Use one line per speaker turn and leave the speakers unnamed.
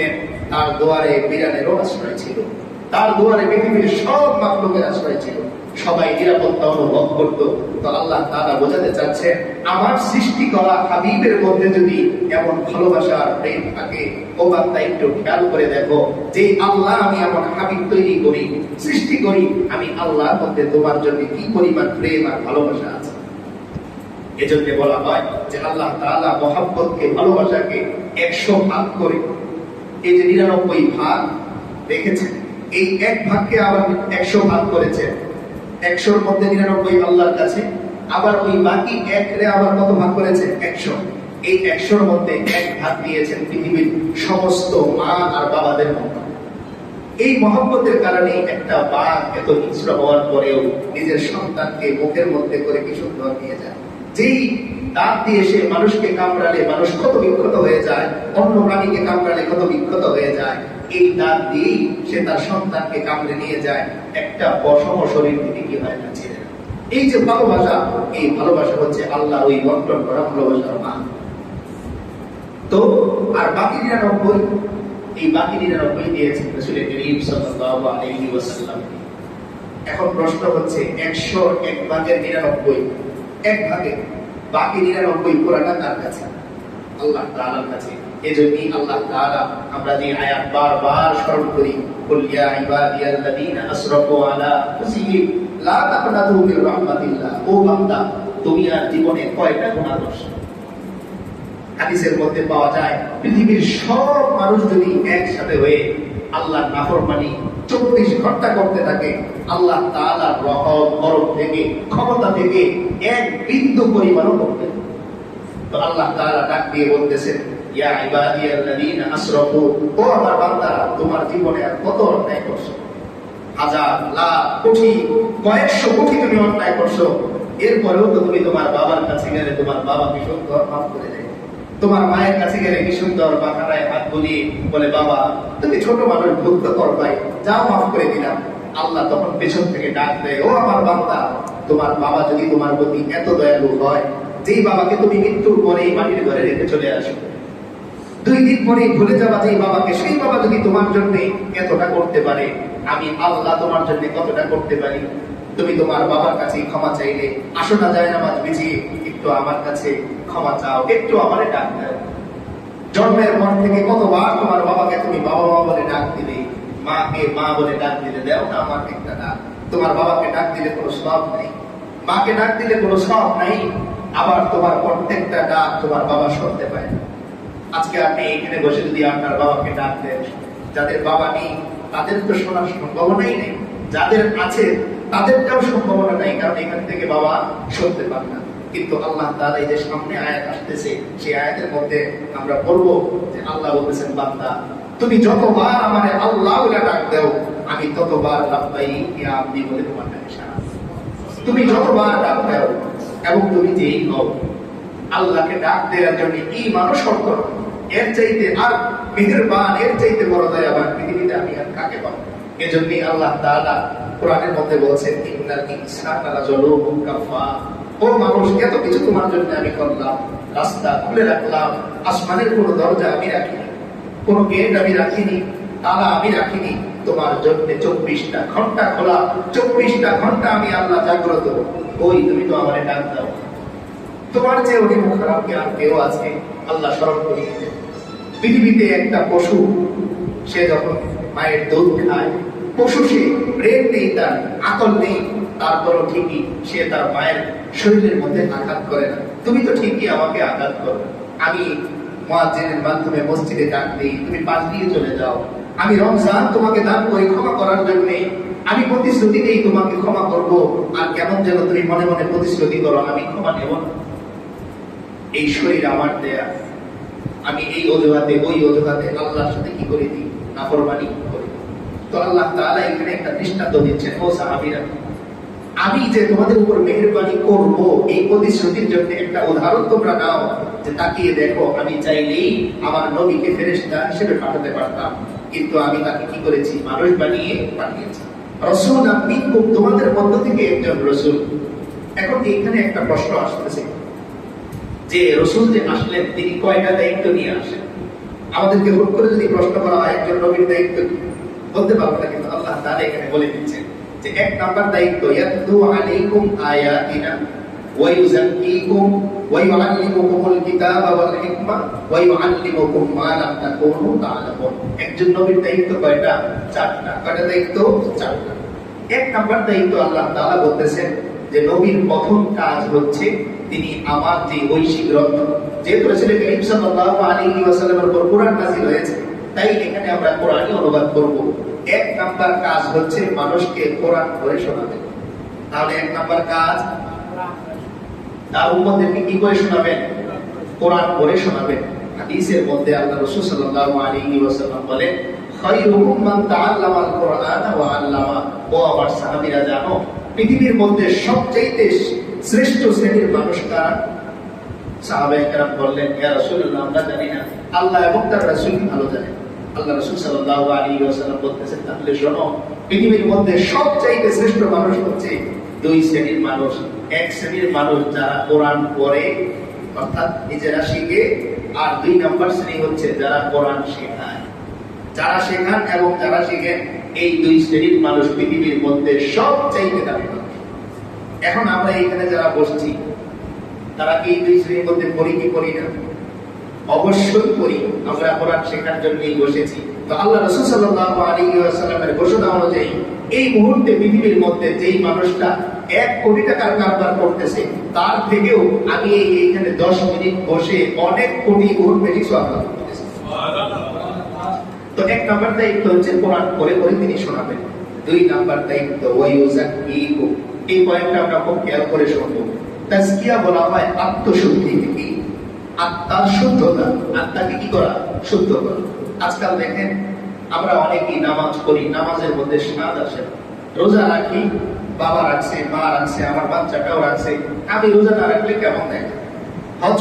ছিলেন তার দুয়ারে বিড়ালেরও আশ্রয় ছিল। তার দুয়ারে পৃথিবীর সব মাকলুকের আশ্রয় ছিল। সবাই নিরাপত্তা অনুভব করত। তো আল্লাহ তারা বোঝাতে চাচ্ছেন, আমার সৃষ্টি করা হাবিবের মধ্যে যদি এমন ভালোবাসা আর প্রেম থাকে ও বার্তা একটু খেয়াল করে দেখো। যে আল্লাহ আমি এমন হাবিব তৈরি করি, সৃষ্টি করি, আমি আল্লাহর মধ্যে তোমার জন্য কি পরিমাণ প্রেম আর ভালোবাসা আছে? এজন্য বলা হয় যে আল্লাহ তাআলা মহাব্বতকে, ভালোবাসাকে একশো ভাগ করে এই যে নিরানব্বই ভাগ দেখেছেন এই এক ভাগকে আবার একশো ভাগ করেছে একশোর মধ্যে নিরানব্বই আল্লাহর কাছে, আবার ওই বাকি এক রে আবার কত ভাগ করেছে একশো। এই একশোর মধ্যে এক ভাগ দিয়েছেন পৃথিবীর সমস্ত মা আর বাবাদের মধ্যে। এই মহব্বতের কারণে একটা বাঘ এত হিংস্র হওয়ার পরেও নিজের সন্তানকে মুখের মধ্যে করে কি সুন্দর নিয়ে যায়। যেই দাঁত দিয়ে সে মানুষকে কামড়ালে মানুষ কত বিক্ষত হয়ে যায়, অন্য প্রাণীকে কামড়ালে কত বিক্ষত হয়ে যায়, এই দাঁত দিয়েই সে তার সন্তানকে কামড়ে নিয়ে যায়। একটা বসম শরীর থেকে কি হয় না ছেড়ে এই যে ভালোবাসা, এই ভালোবাসা হচ্ছে আল্লাহ ওই বন্টন করা ভালোবাসার মান তো, আর বাকি নিরানব্বই এই বাকি নিরানব্বই দিয়েছেন রসুলের করিম ওয়াসাল্লাম। এখন প্রশ্ন হচ্ছে, একশো এক ভাগের নিরানব্বই এক ভাগে বাকি নিরানব্বই পুরাটা তার কাছে। আল্লাহ তাআলার কাছে। এজন্যই আল্লাহ তাআলা আমরা যে আয়াত বারবার স্মরণ করি জীবনে মধ্যে পাওয়া যায়, পৃথিবীর সব মানুষ যদি একসাথে হয়ে আল্লাহর নাফরমানি চব্বিশ ঘণ্টা করতে থাকে। আল্লাহ রহম থেকে, ক্ষমতা থেকে এক বিন্দু পরিমাণও করতে তো আল্লাহ তাআলা ডাক দিয়ে বলতেছেন, ইয়া ও আমার বান্দারা, তোমার জীবনে আর কত অন্যায় করছ? হাজার, লাখ, কোটি, কয়েকশো কোটি তুমি অন্যায় করছ। এরপরেও তো তুমি তোমার বাবার কাছে গেলে তোমার বাবা কি সুন্দর মাফ করে দেয়। তোমার মায়ের কাছে গেলে কি সুন্দর মাথাটায় হাত বুলিয়ে বলে, বাবা, তুমি ছোট মানুষ, ভুল তো করবাই যাও মাফ করে দিলাম। আল্লাহ তখন পেছন থেকে ডাক দেয়, ও আমার বান্দা, তোমার বাবা যদি তোমার প্রতি এত দয়ালু হয়, যেই বাবাকে তুমি মৃত্যুর পরে এই মাটির ঘরে রেখে চলে আসো। দুই দিন পরে ভুলে যাবা যে বাবাকে, সেই বাবা যদি তোমার জন্য এতটা করতে পারে, আমি আল্লাহ তোমার জন্য কতটা করতে পারি? তুমি তোমার বাবার কাছে ক্ষমা চাইলে, আসো না যায় না নামাজ বিছিয়ে, একটু আমার কাছে ক্ষমা চাও, একটু আমারে ডাক দাও। জন্মের পর থেকে কতবার তোমার বাবাকে তুমি বাবা বাবা বলে ডাক দিলে, মাকে মা বলে ডাক দিলে, দেও না আমাকে একটা ডাক। তোমার বাবাকে ডাক দিলে কোনো সব নেই। মাকে ডাক দিলে কোনো সব নাই। আবার তোমার প্রত্যেকটা ডাক তোমার বাবা শুনতে পায় আজকে আপনি এখানে বসে যদি আপনার বাবাকে ডাক দেন, যাদের বাবা নেই, তাদের তো শোনার সম্ভাবনাই নেই। যাদের আছে তাদেরটাও সম্ভাবনা নাই, কারণ এখান থেকে বাবা শুনতে পান না। কিন্তু আল্লাহ তাআলা এই যে সামনে আয়াত আসতেছে, সেই আয়াতের মধ্যে আমরা পড়ব যে আল্লাহ বলতেছেন, বান্দা, তুমি যতবার আমারে আল্লাহ ডাক দাও, আমি ততবার লাভবাই আপনি বলে তোমার ডাকে তুমি যতবার ডাক দাও এবং তুমি যেই হও, আল্লাহকে ডাক দেওয়ার জন্য কি মানুষ শর্ত। এর চাইতে আর মেহেরবান, এর চাইতে বড় দয়াবান পৃথিবীতে আমি আর কাকে পাবো? এজন্যই আল্লাহ তাআলা কোরআনের মধ্যে বলছেন, ইন্নাল ইনসানা লাযালুমুন কাফা ও মানুষ, এত কিছু তোমার জন্য আমি করলাম, রাস্তা খুলে রাখলাম, আসমানের কোনো দরজা আমি রাখিনি কোনো গেট আমি রাখিনি আমি রাখিনি, তোমার জন্য চব্বিশটা ঘণ্টা খোলা, চব্বিশটা ঘণ্টা আমি আল্লাহ জাগ্রত, ওই তুমি তো আমার ডাক দাও। তোমার যে কি আর কেউ আছে? আল্লাহ স্মরণ করিয়ে পৃথিবীতে একটা পশু, সে যখন মায়ের দুধ খায়, পশু সে ব্রেন নেই তার, আকল নেই তারপরও ঠিকই সে তার মায়ের শরীরের মধ্যে আঘাত করে না। তুমি তো ঠিকই আমাকে আঘাত করো। আমি মুয়াজ্জিনের মাধ্যমে মসজিদে ডাক দিই, তুমি পাশ দিয়ে চলে যাও। আমি রমজান তোমাকে দান করি, ক্ষমা করার জন্য। আমি প্রতিশ্রুতি দেই তোমাকে ক্ষমা করব, আর কেমন যেন তুমি মনে মনে প্রতিশ্রুতি করো, আমি ক্ষমা নেব না। এই শরীর আমার দেয়া। আমি এই অজুহাতে, ওই অজুহাতে আল্লাহর সাথে কি করে? দিই নাফরমানি করি। তো আল্লাহ তাআলা এখানে একটা দৃষ্টান্ত দিচ্ছেন, ও সাহাবীরা। আমি যে তোমাদের উপর মেহেরবানি করব, এই প্রতিশ্রুতির জন্য একটা উদাহরণ তোমরা নাও যে তাকিয়ে দেখো, আমি চাইলেই আমার নবীকে ফেরেশতা হিসেবে পাঠাতে পারতাম, কিন্তু আমি তাকে কি করেছি? মানুষ বানিয়ে পাঠিয়েছি। রসুল আপনি তোমাদের মধ্য থেকে একজন রসুল। এখন এখানে একটা প্রশ্ন আসতেছে, যে রসুল যে আসলেন, তিনি কয়টা দায়িত্ব নিয়ে আসেন? আমাদেরকে হুট করে যদি প্রশ্ন করা হয়, একজন নবীর দায়িত্ব কি? বলতে পারব না, কিন্তু আল্লাহ তাআলা এখানে বলে দিচ্ছেন। যে এক নাম্বার দায়িত্ব, ইয়াতলু আলাইকুম আয়াতিনা ওয়া ইউযাক্কিকুম ওয়া ইউআল্লিমুকুমুল কিতাবা ওয়াল হিকমা ওয়া ইউআল্লিমুকুম মা লাম তাকুনু তা'লামুন। একজন নবীর দায়িত্ব কয়টা? চারটা। কয়টা দায়িত্ব? চারটা। এক নাম্বার দায়িত্ব আল্লাহ তাআলা বলতেছেন যে নবীর প্রথম কাজ হচ্ছে তিনি আমার যে ঐশী গ্রন্থ, যেহেতু রসুল করিম সাল্লাল্লাহু আলাইহি ওয়াসাল্লামের উপর কোরআন নাযিল হয়েছে, তাই এখানে আমরা কোরআনই অনুবাদ করব। এক নাম্বার কাজ হচ্ছে মানুষকে কোরআন পড়ে শোনাবে তাহলে এক নাম্বার কাজ, তার উম্মতদেরকে কি করে শোনাবেন? কোরআন শোনাবেন। হাদিসের মধ্যে আল্লাহ রাসূল সাল্লাল্লাহু আলাইহি ওয়াসাল্লাম মান তাআল্লামাল কুরআন ওয়া আল্লামা। ও সাহাবীরা, জানো, পৃথিবীর মধ্যে সবচেয়ে শ্রেষ্ঠ শ্রেণির মানুষ কারা? সাহাবায়ে কেরাম বললেন, ইয়া রাসূলুল্লাহ, আমরা জানি না। আল্লাহ এবং তার রাসূল ভালো জানেন। আল্লাহ রাসূল আলাইহি ওয়াসাল্লাম বলতেছেন, তাহলে শোনো, পৃথিবীর মধ্যে সবচাইতে শ্রেষ্ঠ মানুষ হচ্ছে দুই শ্রেণির মানুষ। এক শ্রেণির মানুষ যারা কোরআন পড়ে, অর্থাৎ নিজেরা শিখে, আর দুই শ্রেণি হচ্ছে যারা কোরআন শেখায়। যারা শেখান এবং যারা শিখেন, এই দুই শ্রেণির মানুষ পৃথিবীর মধ্যে সবচাইতে দামি এখন আমরা এখানে যারা বসছি, তারা কি দুই শ্রেণির মধ্যে পড়ি কি পড়ি না? অবশ্যই করি। আমরা কোরআন শেখার জন্যই বসেছি। তো আল্লাহ রাসূল সাল্লাল্লাহু আলাইহি ওয়াসাল্লামের ঘোষণা অনুযায়ী এই মুহূর্তে পৃথিবীর মধ্যে যেই মানুষটা এক কোটি টাকার কারবার করতেছে, তার থেকেও আমি এই এখানে দশ মিনিট বসে অনেক কোটি গুণ বেশি সওয়াব তো এক নাম্বার দায়িত্ব হচ্ছে কোরআন পড়ে পড়ে তিনি শোনাবেন। দুই নাম্বার দায়িত্ব ওয়াইউজাকিকু এই পয়েন্টটা আমরা খুব খেয়াল করে শুনব। তাজকিয়া বলা হয় আত্মশুদ্ধি কি আত্মার শুদ্ধতা, আত্মাকে কি করা? শুদ্ধ করা। আজকাল দেখেন, আমরা অনেকেই নামাজ পড়ি, নামাজের মধ্যে স্বাদ আসে রোজা রাখি, বাবা রাখছে, মা রাখছে, আমার বাচ্চাটাও রাখছে। আমি রোজা না রাখলে কেমন দেখ হজ